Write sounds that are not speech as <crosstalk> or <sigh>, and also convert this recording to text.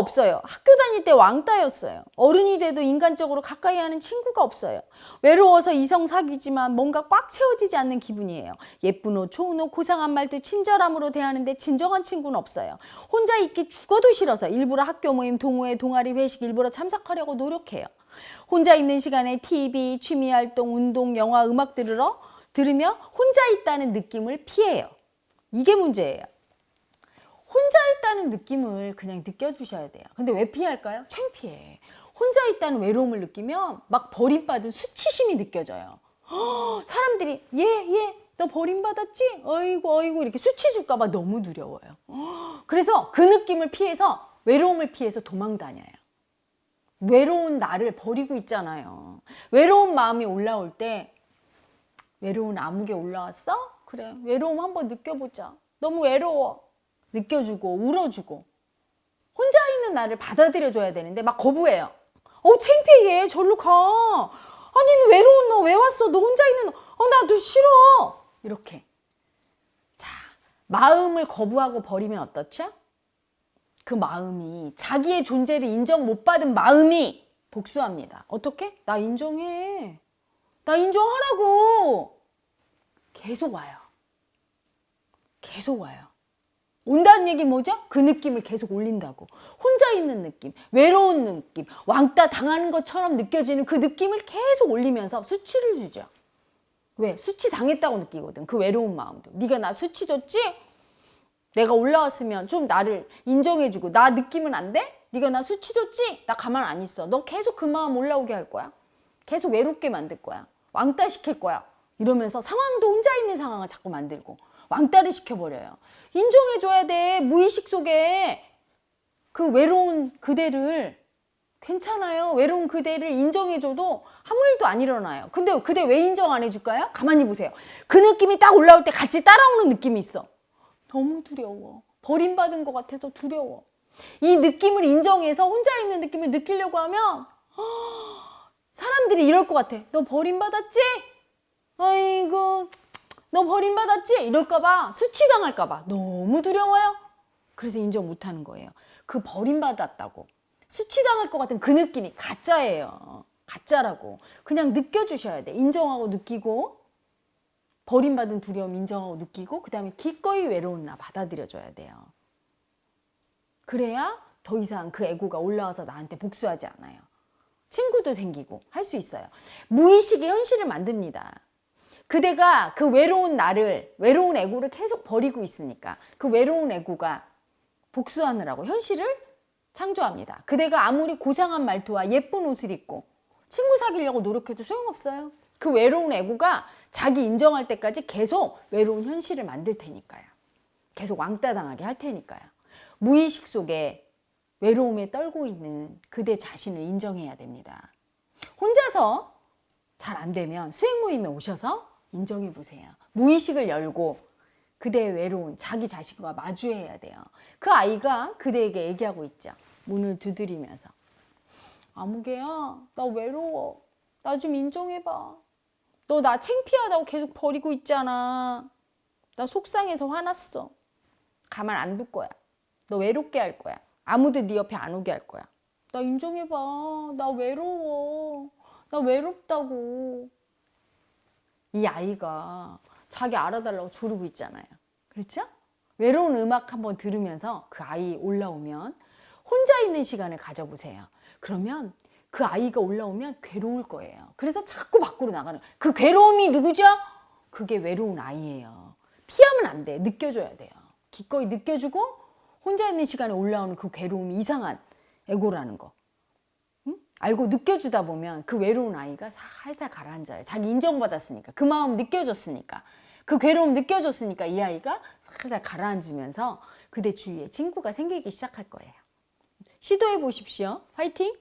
없어요. 학교 다닐 때 왕따였어요. 어른이 돼도 인간적으로 가까이 하는 친구가 없어요. 외로워서 이성 사귀지만 뭔가 꽉 채워지지 않는 기분이에요. 예쁜 옷, 좋은 옷, 고상한 말도 친절함으로 대하는데 진정한 친구는 없어요. 혼자 있기 죽어도 싫어서 일부러 학교 모임, 동호회, 동아리, 회식 일부러 참석하려고 노력해요. 혼자 있는 시간에 TV, 취미 활동, 운동, 영화, 음악 들으러 들으며 혼자 있다는 느낌을 피해요. 이게 문제예요. 혼자 있다는 느낌을 그냥 느껴주셔야 돼요. 근데 왜 피할까요? 창피해. 혼자 있다는 외로움을 느끼면 막 버림받은 수치심이 느껴져요. 허, <gasps> 사람들이 얘, 얘, 너 버림받았지? 어이구, 어이구 이렇게 수치 줄까봐 너무 두려워요. 허, <gasps> 그래서 그 느낌을 피해서 외로움을 피해서 도망 다녀요. 외로운 나를 버리고 있잖아요. 외로운 마음이 올라올 때 외로운 아무개 올라왔어? 그래. 외로움 한번 느껴보자. 너무 외로워. 느껴주고 울어주고 혼자 있는 나를 받아들여줘야 되는데 막 거부해요. 어 창피해. 절로 가. 아니 너 외로운 너 왜 왔어? 너 혼자 있는 너. 어 나도 싫어. 이렇게. 자 마음을 거부하고 버리면 어떻죠? 그 마음이 자기의 존재를 인정 못 받은 마음이 복수합니다. 어떻게? 나 인정해. 나 인정하라고. 계속 와요. 계속 와요. 온다는 얘기 뭐죠? 그 느낌을 계속 올린다고. 혼자 있는 느낌, 외로운 느낌, 왕따 당하는 것처럼 느껴지는 그 느낌을 계속 올리면서 수치를 주죠. 왜? 수치 당했다고 느끼거든. 그 외로운 마음도. 네가 나 수치 줬지? 내가 올라왔으면 좀 나를 인정해주고 나 느끼면 안 돼? 네가 나 수치 줬지? 나 가만 안 있어. 너 계속 그 마음 올라오게 할 거야. 계속 외롭게 만들 거야. 왕따 시킬 거야. 이러면서 상황도 혼자 있는 상황을 자꾸 만들고 왕따를 시켜버려요. 인정해줘야 돼. 무의식 속에 그 외로운 그대를 괜찮아요. 외로운 그대를 인정해줘도 아무 일도 안 일어나요. 근데 그대 왜 인정 안 해줄까요? 가만히 보세요. 그 느낌이 딱 올라올 때 같이 따라오는 느낌이 있어. 너무 두려워. 버림받은 것 같아서 두려워. 이 느낌을 인정해서 혼자 있는 느낌을 느끼려고 하면 사람들이 이럴 것 같아. 너 버림받았지? 아이고, 너 버림받았지? 이럴까봐, 수치당할까봐 너무 두려워요. 그래서 인정 못하는 거예요. 그 버림받았다고. 수치당할 것 같은 그 느낌이 가짜예요. 가짜라고. 그냥 느껴주셔야 돼. 인정하고 느끼고, 버림받은 두려움 인정하고 느끼고, 그 다음에 기꺼이 외로운 나 받아들여줘야 돼요. 그래야 더 이상 그 에고가 올라와서 나한테 복수하지 않아요. 친구도 생기고 할 수 있어요. 무의식의 현실을 만듭니다. 그대가 그 외로운 나를, 외로운 에고를 계속 버리고 있으니까 그 외로운 에고가 복수하느라고 현실을 창조합니다. 그대가 아무리 고상한 말투와 예쁜 옷을 입고 친구 사귀려고 노력해도 소용없어요. 그 외로운 에고가 자기 인정할 때까지 계속 외로운 현실을 만들 테니까요. 계속 왕따 당하게 할 테니까요. 무의식 속에 외로움에 떨고 있는 그대 자신을 인정해야 됩니다. 혼자서 잘 안 되면 수행 모임에 오셔서 인정해 보세요. 무의식을 열고 그대의 외로운 자기 자신과 마주해야 돼요. 그 아이가 그대에게 얘기하고 있죠. 문을 두드리면서. 아무개야, 나 외로워. 나 좀 인정해봐. 너 나 창피하다고 계속 버리고 있잖아. 나 속상해서 화났어. 가만 안 둘 거야. 너 외롭게 할 거야. 아무도 네 옆에 안 오게 할 거야. 나 인정해봐. 나 외로워. 나 외롭다고. 이 아이가 자기 알아달라고 조르고 있잖아요. 그렇죠? 외로운 음악 한번 들으면서 그 아이 올라오면 혼자 있는 시간을 가져보세요. 그러면 그 아이가 올라오면 괴로울 거예요. 그래서 자꾸 밖으로 나가는 그 괴로움이 누구죠? 그게 외로운 아이예요. 피하면 안 돼. 느껴줘야 돼요. 기꺼이 느껴주고 혼자 있는 시간에 올라오는 그 괴로움이 이상한 에고라는 거. 응? 알고 느껴주다 보면 그 외로운 아이가 살살 가라앉아요. 자기 인정받았으니까. 그 마음 느껴졌으니까. 그 괴로움 느껴졌으니까 이 아이가 살살 가라앉으면서 그대 주위에 친구가 생기기 시작할 거예요. 시도해 보십시오. 화이팅!